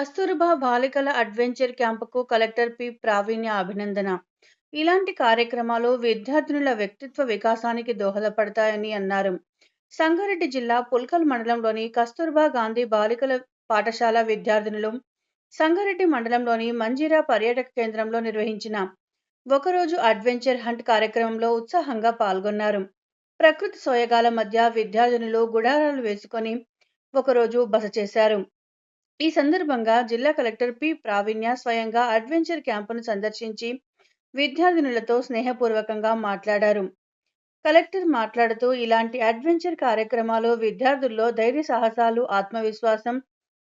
కస్తూర్బా బాలికల అడ్వెంచర్ క్యాంపుకు collector P. Praveenya అభినందన. ఇలాంటి కార్యక్రమాలు విద్యార్థినుల వ్యక్తిత్వ వికాసానికి దోహదపడతాయని అన్నారు. సంగారెడ్డి జిల్లా పుల్కల్ మండలంలోని కస్తూర్బా గాంధీ బాలికల పాఠశాల విద్యార్థినులు సంగారెడ్డి మండలంలోని మంజీరా పర్యాటక కేంద్రంలో నిర్వహించిన ఒకరోజు అడ్వెంచర్ హంట్ కార్యక్రమంలో ఉత్సాహంగా పాల్గొన్నారు. ప్రకృతి సోయగాల మధ్య విద్యార్థినులు గుడారాలు వేసుకొని ఒకరోజు బస చేశారు. ఈ సందర్భంగా జిల్లా కలెక్టర్ పి. ప్రావీణ్య స్వయంగా అడ్వెంచర్ క్యాంపును సందర్శించి విద్యార్థినులతో స్నేహపూర్వకంగా మాట్లాడారు. కలెక్టర్ మాట్లాడుతూ ఇలాంటి అడ్వెంచర్ కార్యక్రమాలు విద్యార్థుల్లో ధైర్య సాహసాలు ఆత్మవిశ్వాసం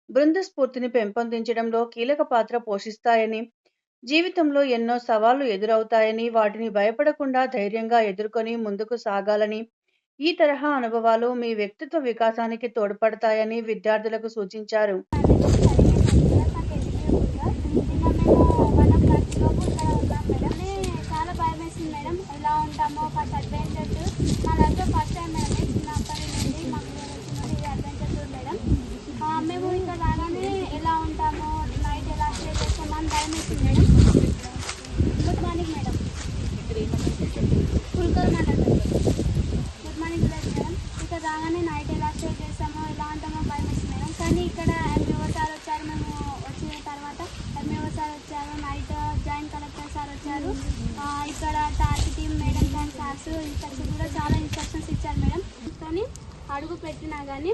బృంద స్ఫూర్తిని పెంపొందించడంలో కీలక పాత్ర పోషిస్తాయని జీవితంలో ఎన్నో సవాళ్ళు ఎదురవుతాయని వాటిని భయపడకుండా ధైర్యంగా ఎదుర్కొని ముందుకు సాగాలని ఈ తరహా అనుభవాలు మీ వ్యక్తిత్వ వికాసానికి తోడ్పడతాయని విద్యార్థులకు సూచించారు చాలా భయం వేసింది మేడం ఎలా ఉంటామో ఫస్ట్ అడ్వెంచర్ టూర్ మా దగ్గర ఫస్ట్ టైం మేడం మేము చిన్నప్పటి నుండి మాకు వచ్చినది ఇది అడ్వెంచర్ టూర్ మేడం ఆ, మేము ఇక్కడ రాగానే ఎలా ఉంటామో నైట్ ఎలా స్టే చేస్తామో అని భయం వేసింది madam good morning madam Pulkal madam good morning village madam ఇక్కడ రాగానే నైట్ ఎలా స్టే చేస్తామో ఎలా ఉంటామో భయం వేసింది మేడం కానీ ఇక్కడ ఎంఈఓ సార్ వచ్చారు మేము వచ్చిన తర్వాత ఎంఈఓ సార్ వచ్చారు నైట్ జాయింట్ కలెక్టర్ సార్ వచ్చారు. ఇక్కడ task team madam and sirs instructions కూడా చాలా ఇన్స్ట్రక్షన్స్ ఇచ్చారు మేడం. కానీ అడుగు పెట్టినా కానీ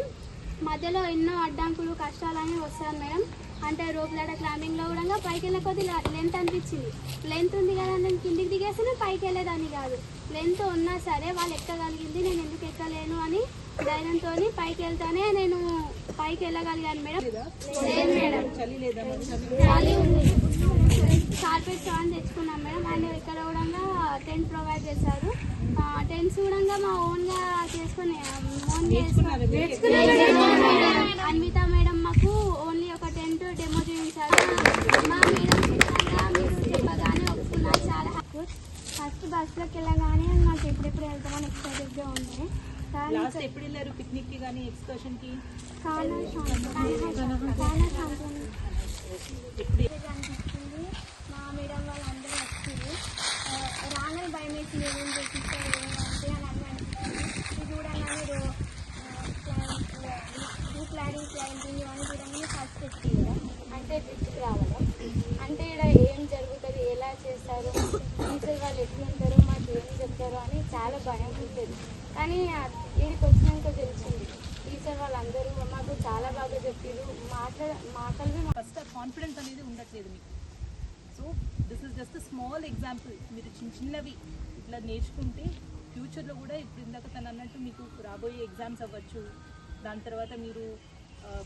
మధ్యలో ఎన్నో అడ్డంకులు కష్టాలు అనేవి వస్తాయి మేడం. అంటే రోప్ లాడ క్లైంబింగ్లో కూడా పైకి వెళ్ళే కొద్ది లెంత్ అనిపించింది. లెంత్ ఉంది కదా నేను కిందికి దిగేస్తేనే పైకి వెళ్ళేదాన్ని కాదు. లెంత్ ఉన్నా సరే వాళ్ళు ఎక్కగలిగింది నేను ఎందుకు ఎక్కలేను అని ధైర్యంతో పైకి వెళ్తానే నేను పైకి వెళ్ళగలిగాను మేడం. లేదు? మేడం. ఉంది. కార్పెట్ ఫ్యాన్ తెచ్చుకున్నాం మేడం. అండ్ ఇక్కడ కూడా టెంట్ ప్రొవైడ్ చేశారు. టెంట్స్ కూడా మా ఓన్గా అన్విత మేడం మాకు ఓన్లీ ఒక టెంట్ డెమో చూపించారు మా మేడం మీరు చెప్పగానే ఒప్పుకున్నారు చాలా ఫస్ట్ బస్లోకి వెళ్ళగానే మాకు ఎప్పుడెప్పుడు వెళ్తామని ఎక్సైటెడ్గా లాస్ట్ ఎప్పుడు వెళ్ళారు పిక్నిక్కి కానీ ఎక్స్కర్షన్కి చాలా చాలా అనిపిస్తుంది మా మేడం వాళ్ళందరూ వచ్చారు రాగానే భయం వేసింది ఏమేమి చేపిస్తారు ఏమంటే అని అన్నీ అనిపిస్తుంది ఇది చూడగానే మీరు గ్రూప్ ల్యాడింగ్ క్లైంబింగ్ ఇవన్నీ చూడగానే ఫస్ట్ వచ్చి అంటే ట్రిప్కి రావడం అంటే ఇక్కడ ఏం జరుగుతుంది ఎలా చేస్తారు టీచర్ వాళ్ళు ఎట్లుంటారు మాకు ఏం చెప్తారు అని చాలా భయం ఉంటుంది. కానీ వీడికి వచ్చినాక తెలిసింది టీచర్ వాళ్ళందరూ మాకు చాలా బాగా చెప్పారు మాట్లా మాటలు ఫస్ట్ కాన్ఫిడెన్స్ అనేది ఉండట్లేదు మీకు. So this is just small example మీరు చిన్న చిన్నవి ఇట్లా నేర్చుకుంటే ఫ్యూచర్లో కూడా ఇప్పుడు ఇందాక తను అన్నట్టు మీకు రాబోయే ఎగ్జామ్స్ అవ్వచ్చు. దాని తర్వాత మీరు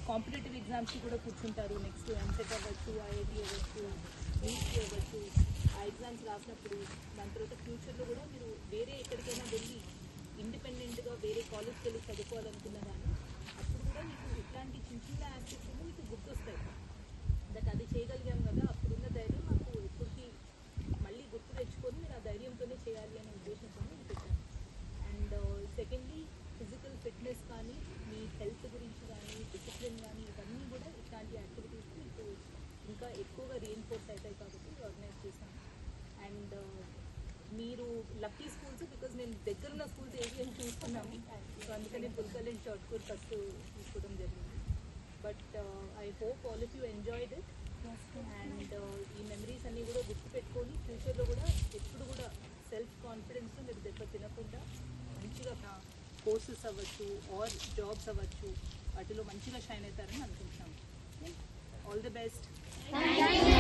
కాంపిటేటివ్ ఎగ్జామ్స్కి కూడా కూర్చుంటారు. నెక్స్ట్ ఎంసెట్ అవ్వచ్చు ఐఐటి అవ్వచ్చు నీట్ అవ్వచ్చు. ఆ ఎగ్జామ్స్ రాసినప్పుడు దాని తర్వాత ఫ్యూచర్లో కూడా మీరు వేరే ఎక్కడికైనా వెళ్ళి ఇండిపెండెంట్గా వేరే కాలేజ్కి వెళ్ళి చదువుకోవాలనుకున్న కానీ అప్పుడు కూడా మీకు ఇట్లాంటి చిన్న చిన్న యాక్సెస్ మీకు గుర్తొస్తాయి దట్ అది చేయగలిగాం కదా అప్పుడున్న ధైర్యం నాకు ఎప్పటికీ మళ్ళీ గుర్తు తెచ్చుకొని మీరు ఆ ధైర్యంతోనే చేయాలి అనే ఉద్దేశంతో నేను పెట్టాను అండ్ సెకండ్లీ ఫిజికల్ ఫిట్నెస్ కానీ మీ హెల్త్ గురించి కానీ డిసిప్లిన్ కానీ ఇవన్నీ కూడా ఇట్లాంటి యాక్టివిటీస్ మీకు ఇంకా ఎక్కువగా రీఎన్ఫోర్స్ అవుతాయి కాబట్టి ఆర్గనైజ్ చేశాను అండ్ మీరు లక్కీ స్కూల్స్ బికాజ్ నేను దగ్గరున్న స్కూల్స్ ఏవి అని చూసుకున్నాము సో అందుకని పుల్కల్ అండ్ షార్ట్కూర్ ఫస్ట్ తీసుకోవడం జరిగింది. But I hope all of you enjoyed it and ఈ మెమరీస్ అన్నీ కూడా గుర్తుపెట్టుకొని ఫ్యూచర్లో కూడా ఎప్పుడు కూడా సెల్ఫ్ కాన్ఫిడెన్స్ మీరు దెబ్బ తినకుండా మంచిగా కోర్సెస్ అవ్వచ్చు ఆర్ జాబ్స్ అవ్వచ్చు వాటిలో మంచిగా షైన్ అవుతారని అనుకుంటున్నాను. All the best Thank you.